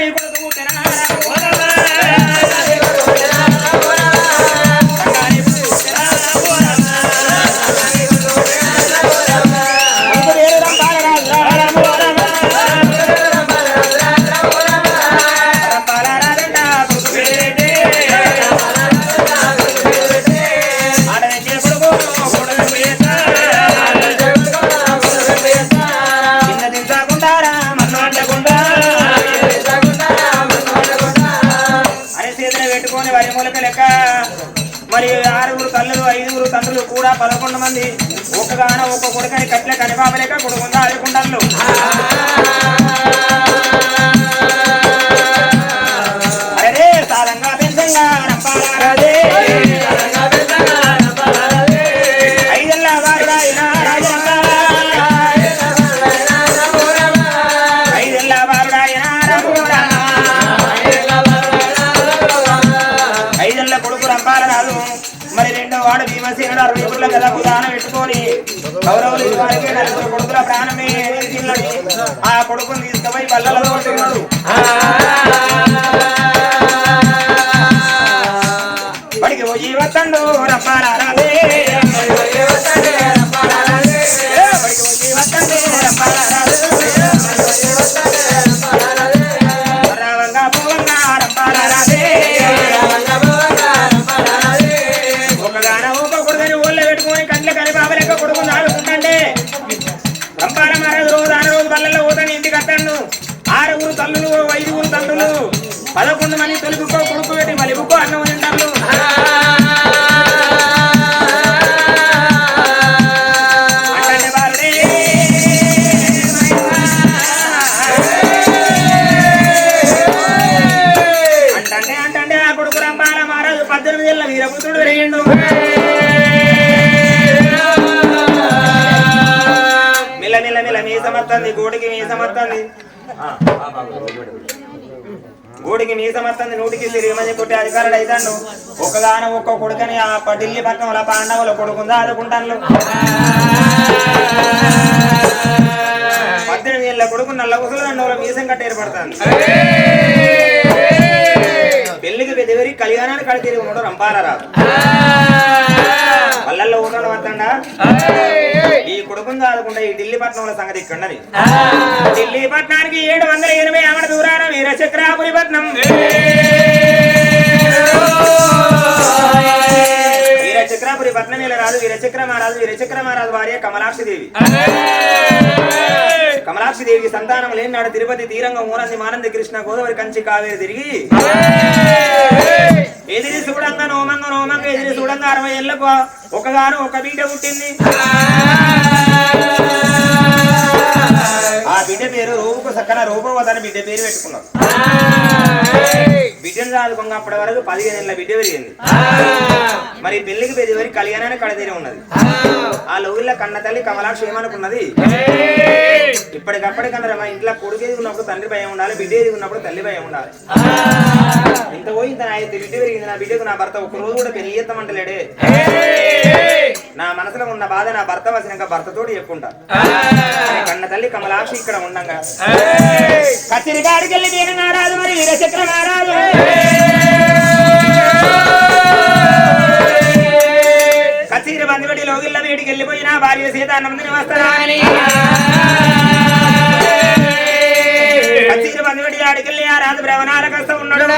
నీ తండ్రులు తల్లులు ఐదుగురు తండ్రులు. పదకొండు మంది తొలిపుకో కొడుకు పెట్టి మలిపుకో అన్నం తింటారు. అంటే అంటే అంటే ఆ కొడుకు రంపాల మహారాజు పద్దెనిమిది ఏళ్ళ వీరపుత్రుడు పెరిగిండు. మిల్ల మిల్ల మిల్ల మీ సమర్థంది గోడికి మీ సమర్థంది గోడికి మీ సమర్థంది నూటికి తిరిగమని కొట్టి అధికారులు అయితాను ఒక్కగాన ఒక్క కొడుకని ఆ ప- ఢిల్లీ పట్టణంలో పాండవులు కొడుకుందా ఆదుకుంటాను పద్దెనిమిది ఏళ్ళ కొడుకు నల్ల కుసలు దండవుల మీసం కట్టి ఏర్పడుతుంది. పెళ్ళికి పెద్దవరి కళ్యాణానికి కడి తిరిగి ఉండడం రంపాలరాదు పల్లెల్లో ఉండడం వద్దండా ఈ కొడుకుని కాదకుండా ఈ ఢిల్లీ పట్నంలో సంగతి ఇక్కడని ఢిల్లీ పట్నానికి ఏడు వందల ఎనభై ఆమడ దూరాన వీరచక్రాపురి పట్నం. పట్నం ఇలా రాదు వీరచక్ర మహారాజు మహారాజు భార్య కమలాక్షి దేవి. కమలాక్షి దేవికి సంతానం లేని నాడు తిరుపతి తీరంగం ఊరంది మానంది కృష్ణ గోదావరి కంచి కావేరి తిరిగి ఎదిరి చూడంగా నోమంగా నోమంగా ఎదిరి చూడంగా అరవై ఏళ్ళకు ఒకగాను ఒక బిడ్డ పుట్టింది. ఆ బిడ్డ పేరు రూపుకు సక్కన రూపవదని బిడ్డ పేరు పెట్టుకున్నారు బిడ్డను చదువుకోగా అప్పటి వరకు పదిహేను ఏళ్ళ బిడ్డ పెరిగింది. మరి పెళ్ళికి పెళ్ళి వరకు కళ్యాణానికి కడతీరే ఉన్నది. ఆ లోగిళ్ళ కన్న తల్లి కమలాక్షి ఏమనుకున్నది? ఇప్పటికప్పటికన్నా మా ఇంట్లో కొడుకు ఎదిగి ఉన్నప్పుడు తండ్రి భయం ఉండాలి బిడ్డ ఎదిగి ఉన్నప్పుడు తల్లి భయం ఉండాలి. ఇంత పోయి ఇంత నా బిడ్డ పెరిగింది నా బిడ్డకు నా భర్త ఒక రోజు కూడా పెళ్ళి చేస్తామంటలేడే. నా మనసులో ఉన్న బాధ నా భర్త వచ్చినాక భర్తతోటి చెప్పుకుంటా. కన్న తల్లి కమలాక్షి ఇక్కడ ఉండంగా. వెళ్ళి నేను నారాజు మరి వీరచక్ర నారాజు కచ్చిరి బందిపడి లోగిళ్ళ వేడికి వెళ్ళిపోయిన భార్య సీత అన్నందిని వస్తానని కచ్చిరి బందిపడి ఆడికెళ్ళి ఆ రాజు భ్రవణాల కష్టం ఉన్నాడు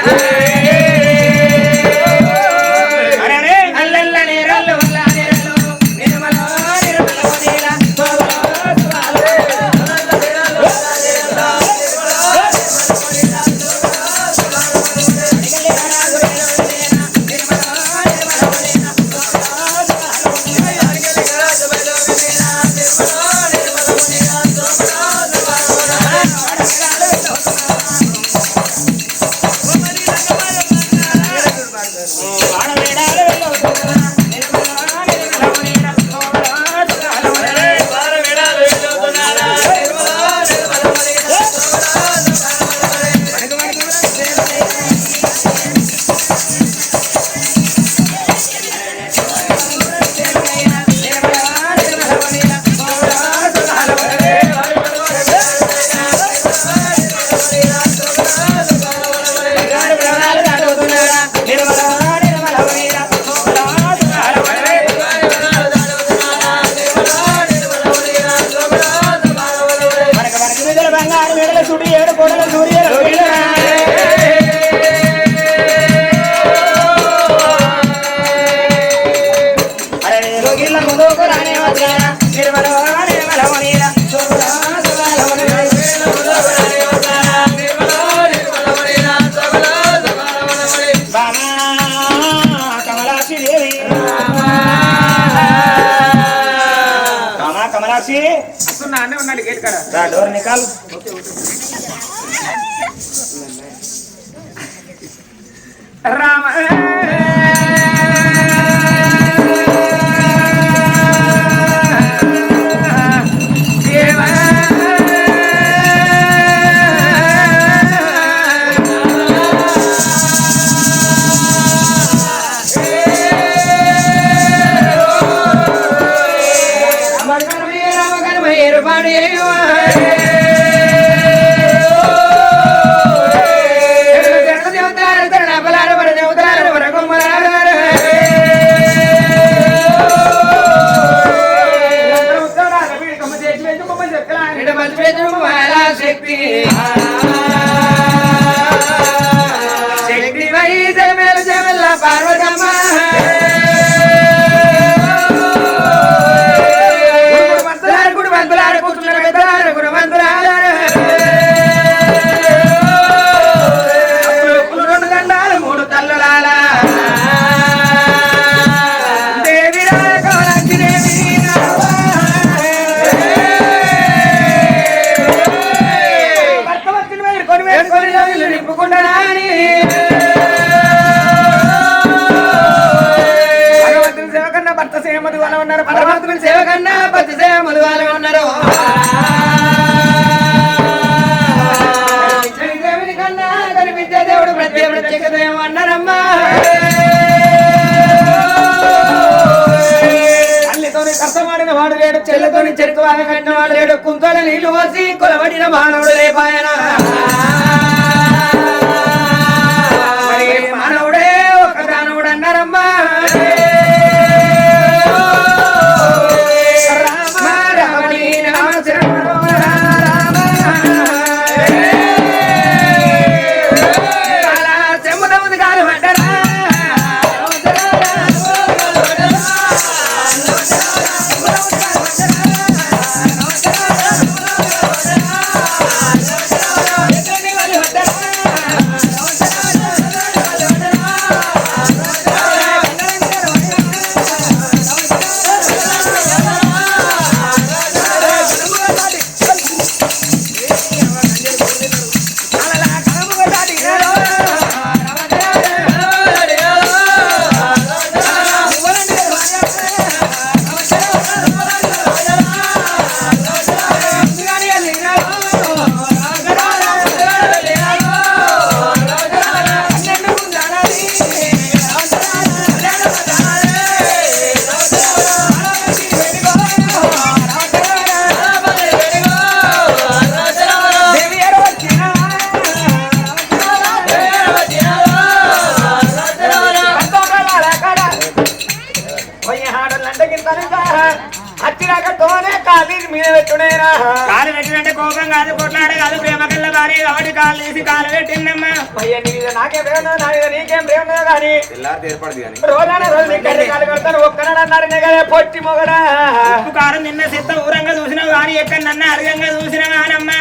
నిన్న సిత్త ఊరంగా చూసినావు కానీ ఎక్కడ నన్ను అరగంగా చూసినా కానమ్మా.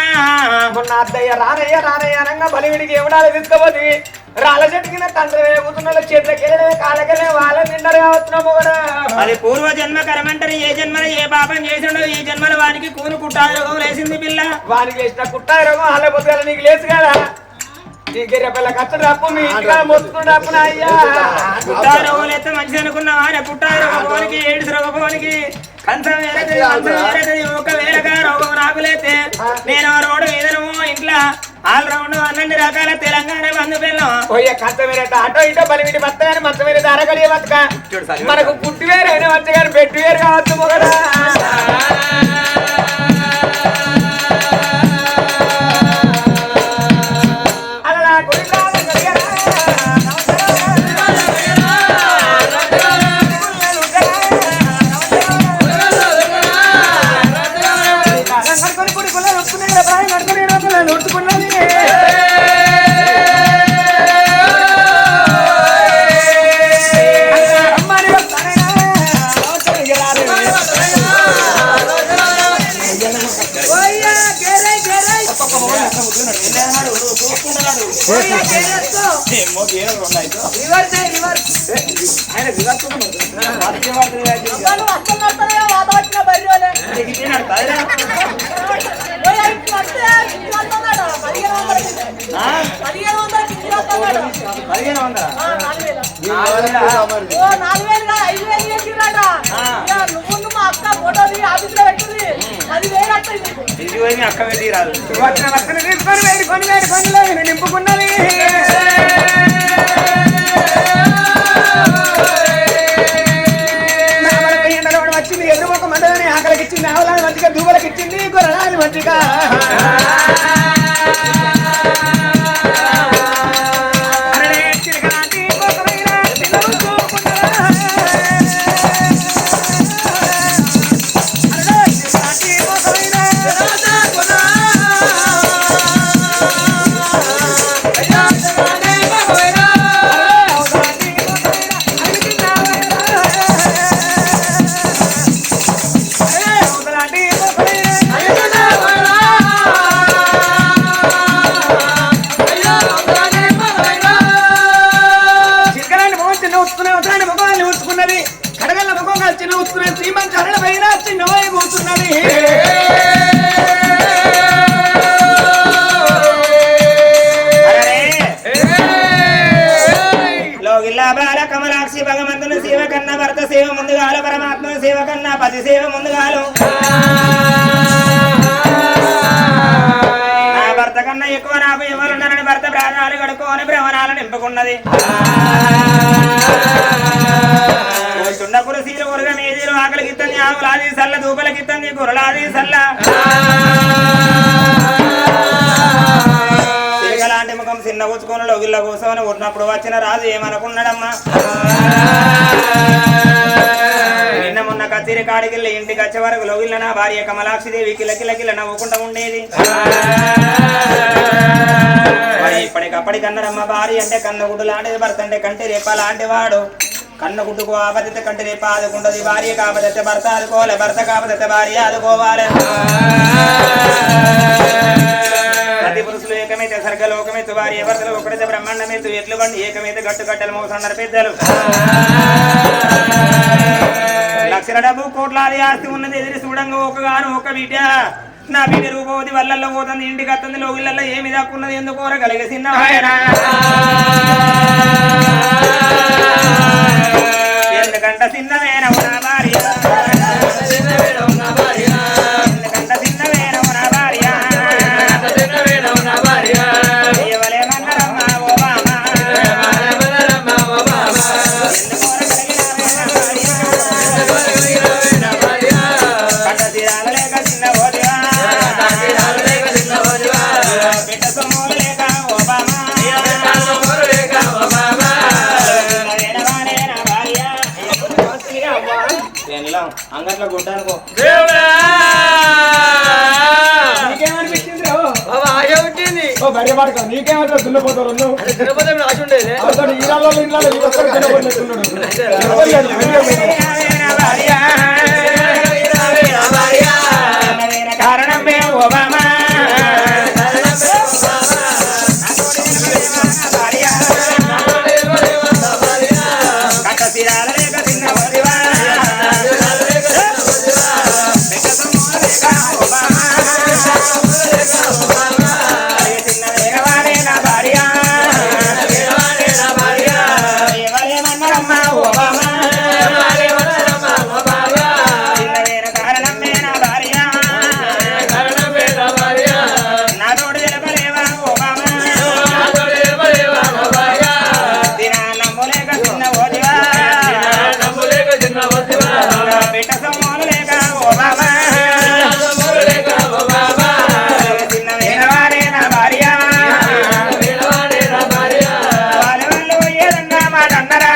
మొన్న అద్దయ్య రానయ్య రానయ్య అనగా బలివిడికి ఎవడాలి తీసుకోపోతే? రాళ్ళ చెట్టు కింద తండ్రి కూతున్న చేతులకెళ్ళే కాళ్ళకెళ్ళే వాళ్ళ నిండరు కావచ్చున్నా మొగడా? అది పూర్వ జన్మ కరమంటారు ఏ జన్మలో ఏ పాపం చేసిండో ఈ జన్మలో వానికి కూను కుట్టాలి రోగం లేసింది పిల్ల. వానికి చేసిన కుట్టాయి రోగం అలా పొద్దుగా నీకు లేసు కదా. నీ గిర్రె పిల్ల మీ ఇంటిగా మొత్తుకుంటే అప్పున అయ్యా పుట్టాలి మంచిది అనుకున్నావా ఆయన పుట్టాలి రోగపోనికి ఏడుసు రోగపోనికి కంచం వేరేది కంచం వేరేది ఒక వేరగా రోగం నేను ఆ రోడ్డు మీదను ఇంట్లో ఆల్ రౌండ్ అన్ని రకాల తెలంగాణ బంధు పిల్లం పోయే కంచ వేరే అటో ఇటో బలివిడి బత్త కానీ మంచ వేరే అరగలియ బతక మనకు పుట్టి వేరు అయినా వచ్చి పెట్టి వేరు కావచ్చు మొగడా పోయి మీ అక్క పెట్టి రాదు వచ్చిన వస్తువులు తీసుకొని వేడుకొని వేడుకొని నింపుకున్నది నా వచ్చింది ఎదురు ఒక మండలని ఆకలికి ఇచ్చింది ఆవులని మంచిగా దూబలకి ఇచ్చింది గొర్రెలని మంచిగా ఉన్నప్పుడు వచ్చిన రాజు ఏమనుకున్నాడమ్మా? నిన్న మొన్న కత్తిరి కాడికి ఇంటికి వచ్చే వరకు లోగిల్ల నా భార్య కమలాక్షిదేవి కిలకిలకిల నవ్వుకుంటూ ఉండేది. మరి ఇప్పటికప్పటికన్నారమ్మ భార్య అంటే కన్నగుడ్డు లాంటిది భర్త అంటే కంటి రేప లాంటి వాడు కన్నగుడ్డుకు ఆపదిత కంటి రేప ఆదుకుంటది భార్య కాపదైతే భర్త ఆదుకోవాలి భర్త కాపదైతే భార్య ఆదుకోవాలి. ప్రతి పురుషులు ఏకమైతే సర్గ లోకమైతే వారి ఎవరిలో ఒకటైతే బ్రహ్మాండమైతే ఎట్లు బండి ఏకమైతే గట్టు కట్టెలు మోసన్నారు పెద్దలు. లక్షల డబ్బు కోట్లాది ఆస్తి ఉన్నది ఎదిరి చూడంగా ఒకగాను ఒక బిడ్డ. నా బిడ్డ రూపవతి వల్లల్లో పోతుంది ఇంటికి వస్తుంది లోగిళ్ళల్లో ఏమి దాక్కున్నది ఎందుకోర కలిగ చిన్న ఎందుకంట చిన్నవేనవు అతడు ఈరాలో ఇంట్లో ఈ వాడు అన్నరా?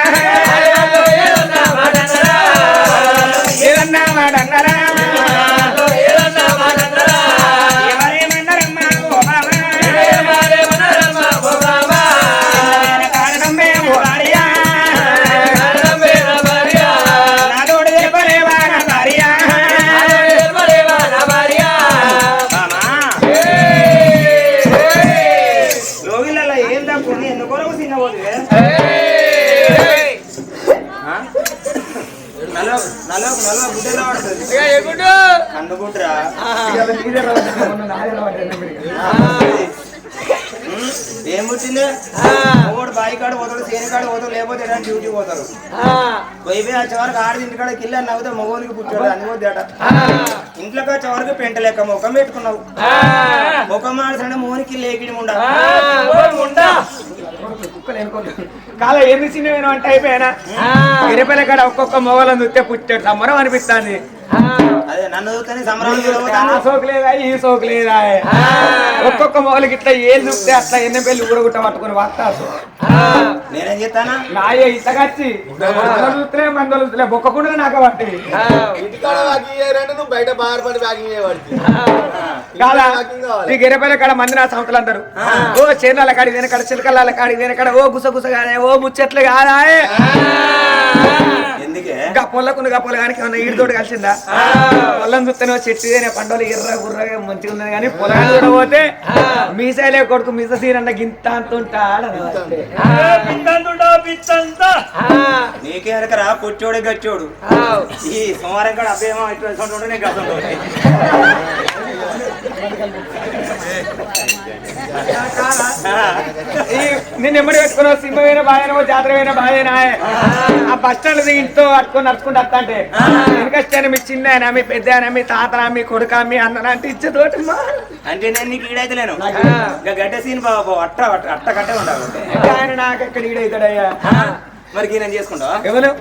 ఏదైనా డ్యూటీ పోతారు. పోయిపోయి ఆ చివరికి ఆడి ఇంటికాడ కిల్ల నవ్వుతే మగోనికి పుట్టాడు అని ఇంట్లోకి వచ్చే వరకు పెంట లెక్క ముఖం పెట్టుకున్నావు. ముఖం మాడుతుంటే మోనికి లేకిడి ఉండ కాల ఎన్ని చిన్న అంటే అయిపోయానా? ఇరపైల కాడ ఒక్కొక్క మొగలను చూస్తే పుట్టాడు సంబరం అనిపిస్తుంది. అదే నన్ను ఈ ఒక్కొక్క మొగలకి ఇట్లా ఏం చూస్తే అట్లా ఎన్న పెళ్ళి ఊరగుట్ట పట్టుకుని వస్తారు నేనేం చెప్తానా నాయ ఇంతకచ్చి చూస్తే మందలు బొక్కకుండా నాకు పట్టి ఇంటికాడ వాకింగ్ చేయాలంటే నువ్వు బయట బారపడి వాకింగ్ చేయబడి కాదా? కాడ మంది నా సంవత్సరాలు అందరు. ఓ చేనాల కాడి వెనకడ చిలకల కాడి వెనకడ ఓ గుస గుస కాదే ఓ ముచ్చట్లు కాదా ఎందుకే? ఇంకా పొల్లకు గా పొలగానికి ఏమన్నా ఈడుతోటి కలిసిందా? పొలం చూస్తేనే చెట్టు పండుగలు ఎర్ర గుర్రగా మంచిగా ఉన్నది కానీ పొలగాని కూడా పోతే మీసాలే కొడుకు మిస సీరన్న గింత అంత ఉంటాడు నీకే పొచ్చోడే గచ్చోడు. ఈ సోమవారం కూడా అబ్బేమో ఇటు ఉంటే నేను ఎమ్మడి పెట్టుకున్న సింహమైన బాయనో జాతరమైన బాయనా? ఆ బస్ స్టాండ్ ఇంట్లో పట్టుకొని నడుచుకుంటూ వస్తా అంటే వెనకొచ్చాను మీ చిన్న ఆయన మీ పెద్ద ఆయన మీ తాత మీ కొడుక మీ అన్న అంటే ఇచ్చేతోటి మా. అంటే నేను నీకు ఈడైతలేను ఇంకా గడ్డ సీన్ బాబు అట్ట అట్ట- కట్టే ఉండాలి. ఆయన నాకు ఎక్కడ ఈడవుతాడయ్యా మరి నేను చేసుకుంటావా? ఎవరు?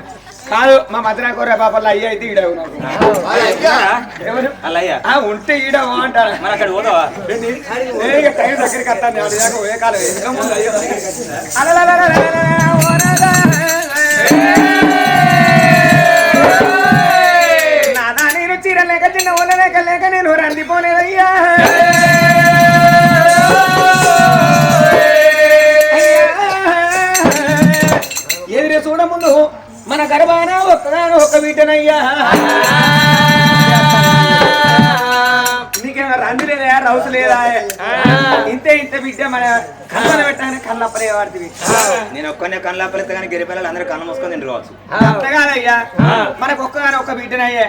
కాదు మా మధురా కోరే పాపల్లో అయ్యి అయితే నాకు ఎవరు అలా ఉంటే ఈడవు అంటారు మరి అక్కడ పోదావా టైం దగ్గరికి వస్తాను అది మన గర్భాన ఒక్కదాన ఒక్క వీటనయ్యా. నీకేమైనా రంది లేదా? రౌసు లేదా? ఇంతే ఇంత బిడ్డ మన కళ్ళ పెట్టానే కళ్ళప్పలే వాడివి నేను ఒక్కనే కళ్ళు అప్పలేస్తే కానీ గిరిపిల్లలు అందరూ కళ్ళు మూసుకొని తింటారు కావచ్చు. అంత కాదయ్యా. మనకు ఒక్కగానే ఒక్క బిడ్డనయ్యే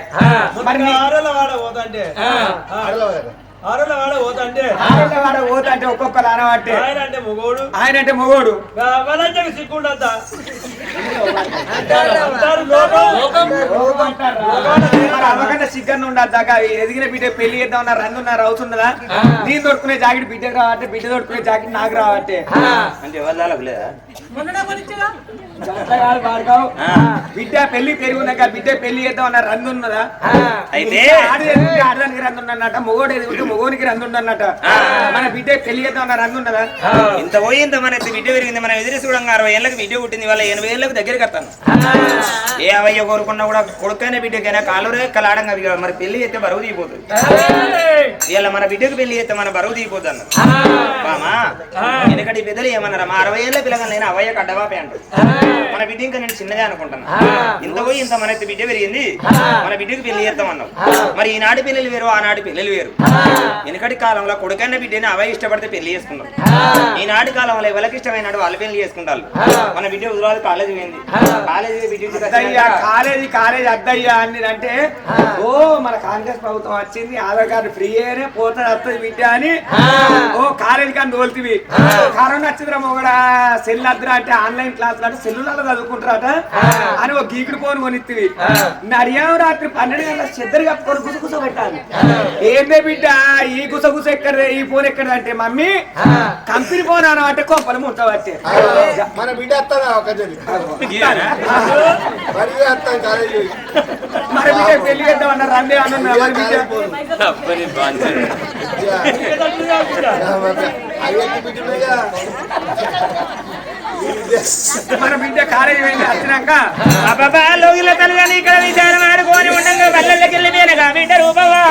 మరి వాడ పోతంటే. ఆరోళ్ళ వాడ పోతంటే. ఆడోళ్ళ వాడ పోతంటే ఒక్కొక్క రానబట్టే ఆయన అంటే మొగోడు. ఆయన అంటే మొగోడు కావాలంటే అవ్వకుండా సిగ్గన్న ఉండదు దాకా. ఎదిగిన బిడ్డ పెళ్ళి చేద్దాం ఉన్న రంగు ఉన్న రౌస్ ఉన్నదా? నేను దొరుకునే జాకెట్ బిడ్డకు రావట్టే బిడ్డ దొరుకునే జాకెట్ నాకు రావట్టే. అంటే ఎవరి. బిడ్డ పెళ్ళి పెరుగున్నాక బిడ్డ పెళ్ళి చేద్దాం అన్న రంగు ఉన్నదా? అయితే ఆడదానికి రంగు ఉన్నట మొగోడు ఎదుగుంటే మొగోనికి రంగు ఉన్నట మన బిడ్డ పెళ్ళి చేద్దాం అన్న రంగు ఉన్నదా? ఇంత పోయి ఇంత మన బిడ్డ పెరిగింది మనం ఎదురు చూడంగా అరవై ఏళ్ళకి బిడ్డ పుట్టింది వాళ్ళ ఎనభై ఏళ్ళకి దగ్గరికి వస్తాను. ఏ అవయ్య కోరుకున్నా కూడా కొడుకైనా బిడ్డకైనా కాలు రెక్కలు ఆడంగా అవి కాదు. మరి పెళ్ళి చేస్తే బరువు తీయపోతుంది ఇలా మన బిడ్డకు పెళ్ళి చేస్తే మన బరువు మామా ఎందుకంటే ఈ పెద్దలు ఏమన్నారా? మా అరవై ఏళ్ళ పిల్లగా నేను అవయ్య కడ్డబాపే అంటారు మన బిడ్డ ఇంకా నేను చిన్నదే అనుకుంటున్నా. ఇంత పోయి ఇంత మన బిడ్డ పెరిగింది. మన బిడ్డకు పెళ్ళి అన్నావు మరి ఈనాటి పిల్లలు వేరు ఆనాటి పిల్లలు వేరు. వెనకటి కాలంలో కొడుకన్న బిడ్డని అవయ్య ఇష్టపడితే పెళ్ళి చేసుకున్నాం ఈనాటి కాలంలో ఎవరికి ఇష్టమైనాడు వాళ్ళు పెళ్ళి చేసుకుంటారు. మన బిడ్డ హుజరాబాద్ కాలేజీ పోయింది కాలేజీ అద్దయ్యా వచ్చినాక కాలేజీ కాలేజీ అద్దయ్యా అని అంటే ఓ మన కాంగ్రెస్ ప్రభుత్వం వచ్చింది ఆధార్ కార్డు ఫ్రీ అయినే పోతాడు వస్తుంది బిడ్డ అని. ఓ కాలేజీ కానీ తోలుతుంది కరోనా వచ్చిందిరా మొగడా సెల్ అద్దరా అంటే ఆన్లైన్ క్లాస్ అంటే సెల్లులలో చదువుకుంటారట. అని ఒక గీకుడు ఫోన్ కొనిస్తుంది నడియాం రాత్రి పన్నెండు గంటల చెద్దరు కప్పుకొని గుసగుస పెట్టాలి. ఏందే బిడ్డ ఈ గుసగుస ఎక్కడ ఈ ఫోన్ ఎక్కడ అంటే మమ్మీ కంపెనీ ఫోన్ అన అంటే కొంపలు ముట్టవచ్చే మన బిడ్డ వస్తాడా ఒక మరి వస్తాం పెళ్ళి చేద్దాం రండి అన్న మరి మన బిడ్డ కాలేజీ వెళ్ళి వచ్చినాక లోగిల ఇక్కడ విచారం ఆడుకొని ఉండంగా బల్లెళ్ళకి వెళ్ళి మీద బిడ్డ రూపవా.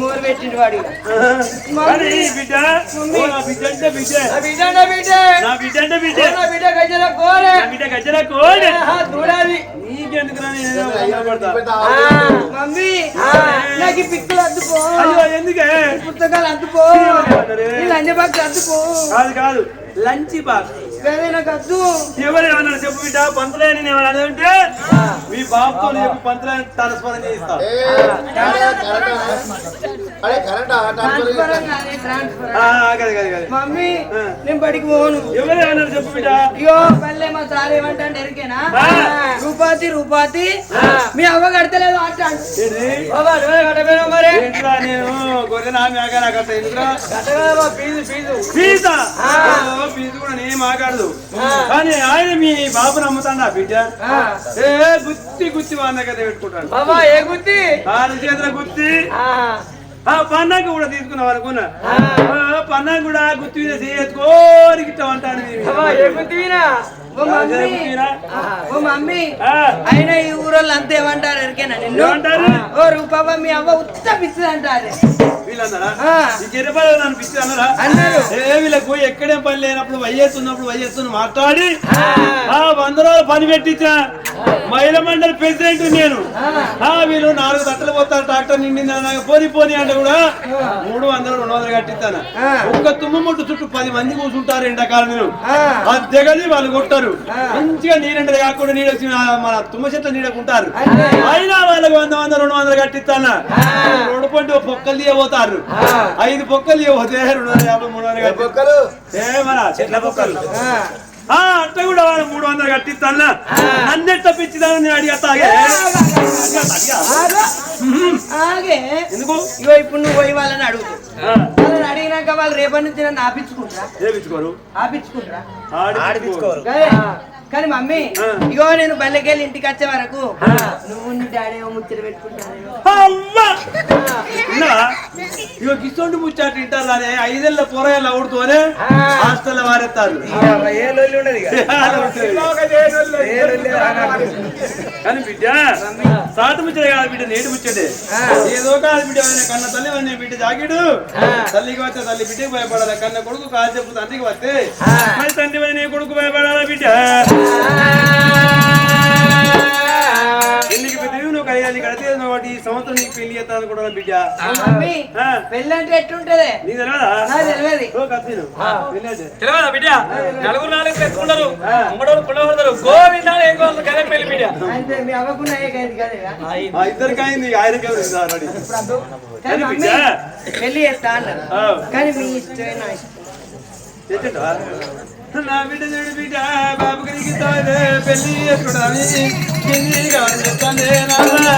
మూరు పెట్టిండు వాడి? కానీ ఈ బిడ్డ. ఓ నా బిడ్డ అంటే బిడ్డ. బిడ్డ బిడ్డ. నా బిడ్డ అంటే బిడ్డ. బిడ్డ గజ్జల కోరే. నా బిడ్డ గజ్జల కోడి చూడాలి. నీకెందుకు మమ్మీ. నాకు పిక్కులు అద్దుకో. ఎందుకే? పుస్తకాలు అద్దుకో. లంచ బాక్స్ అద్దుకో. కాదు కాదు. Lunch box. ఎవరు ఏమన్నారు చెప్పు బిడ్డ పంతులేని నేను అదంటే మీ బాబుతో చెప్పి పంతులేని తలస్మరణ చేయిస్తా. అరే కరెంట్? ట్రాన్స్ఫర్ అదే ట్రాన్స్ఫర్ ఆ, గది గది గది మమ్మీ నేను బడికి పోను. ఎవరు ఏమన్నారు చెప్పు బిడ్డ? అయ్యో పల్లె మా సార్ ఏమంటాడు ఎరికేనా? ఆ. రూపాతి రూపాతి. మీ అవ్వ కడతలేదు అంటాడు. మరి. నేను? Fee fee? ఫీజా? ఫీజు కూడా నేను మాట్లాడదు. కానీ ఆయన మీ బాబు నమ్ముతాడా బిడ్డ? ఏ గుత్తి గుత్తి వాళ్ళ దగ్గర పెట్టుకుంటాడు. బాబా ఏ ఆరు చేతుల గుత్తి. ఆ, పన్నాక కూడా తీసుకున్నాం అనుకున్నా. ఆ, పన్నాక కూడా గుత్తి మీద ఏ గుద్దివినా ఓ మమ్మీ. ఓ మమ్మీ. అయినా ఈ ఊరోళ్ళు అంతా ఏమంటారు ఎరికేనా నిన్ను? ఓ రూపాబా మీ అవ్వ ఉత్త పిచ్చిది అంటారు అన్నారా? వీళ్ళకి ఎక్కడేం పని లేనప్పుడు వయ్యేస్తున్నప్పుడు వయ్యేస్తున్న మాట్లాడి ఆ. వంద రోజులు పని పెట్టించా మహిళా మండలి ప్రెసిడెంట్ నేను. ఆ. వీళ్ళు నాలుగు తట్టలు పోతారు ట్రాక్టర్ నిండింది నాకు పోని పోని అంటే కూడా మూడు వందలు రెండు వందలు కట్టిస్తాను. ఒక్క తుమ్మ ముట్టు చుట్టూ పది మంది కూర్చుంటారు ఎండాకాలం నేను అద్దెగది వాళ్ళు కొట్టారు. మంచిగా నీరంటది కాకుండా నీడ మన తుమ్మ చెట్ల నీడకుంటారు అయినా వాళ్ళకి వంద వంద రెండు వందలు కట్టిస్తాను రెండు పంట పొక్కలు తీయబోతారు. ఐదు పొక్కలు తీయబోతే రెండు వందల యాభై మూడు వందలు కట్టి బొక్కలు ఏమరా చెట్ల పొక్కలు. ఆ. అట్ట కూడా వాడు మూడు వందలు కట్టిస్తాను అన్నెట్ట పిచ్చిదాన్ని. ఆగు. ఆగే ఎందుకు? ఇగో ఇప్పుడు నువ్వు పోయి వాళ్ళని అడుగు. ఆ, వాళ్ళని అడిగినాక వాళ్ళు రేపటి నుంచి నన్ను ఆపించుకుంటారా? చేపించుకోరు ఆపించుకుంటారా? ఆడిపించుకోరు. గదే. కానీ మమ్మీ. ఇగో నేను బల్లెకెళ్ళి ఇంటికి వచ్చే వరకు నువ్వు డాడీ ముచ్చట పెట్టుకుంటాను? ఇగో కిసోండి ముచ్చాట వింటారు అదే. ఐదేళ్ళ పొరగాళ్ళు అవుడుతోనే హాస్టల్ వారెత్తారు. కానీ బిడ్డ సాటు ముచ్చట కాదు బిడ్డ నేటి ముచ్చటే ఏదో కాదు బిడ్డ కన్న తల్లి వాడిని బిడ్డ జాగిడు తల్లికి వస్తే తల్లి బిడ్డకి భయపడాలి. కన్న కొడుకు కాదు చెప్పు తండ్రికి వస్తే. మరి తండ్రి వాడి నీ కొడుకు భయపడాలా బిడ్డ? నువ్వు వాటి ఈ సంవత్సరం నీకు పెళ్ళి చేస్తాను అనుకుంటున్నా బిడ్డ. ఆ. పెళ్ళంటే ఎట్టుంటది నీకు తెలియదా? పెళ్ళి అంటే. బిడ్డ? నలుగురు నాలుగు పెట్టుకుంటారు. అమ్మడోళ్ళు పుల్ల పడతారు గోవిందాలు ఏం కావాలి కదా పెళ్ళి బిడ్డ? ఇద్దరికి అయింది బిడ్డ? పెళ్ళి చేస్తా అన్నారు. కానీ మీ ఇష్టమే నా బిడ్డ చూడు బిడ్డ బాబుకి నీకు తానే పెళ్ళి చేసుకుంటాను చెప్తానే నాన్న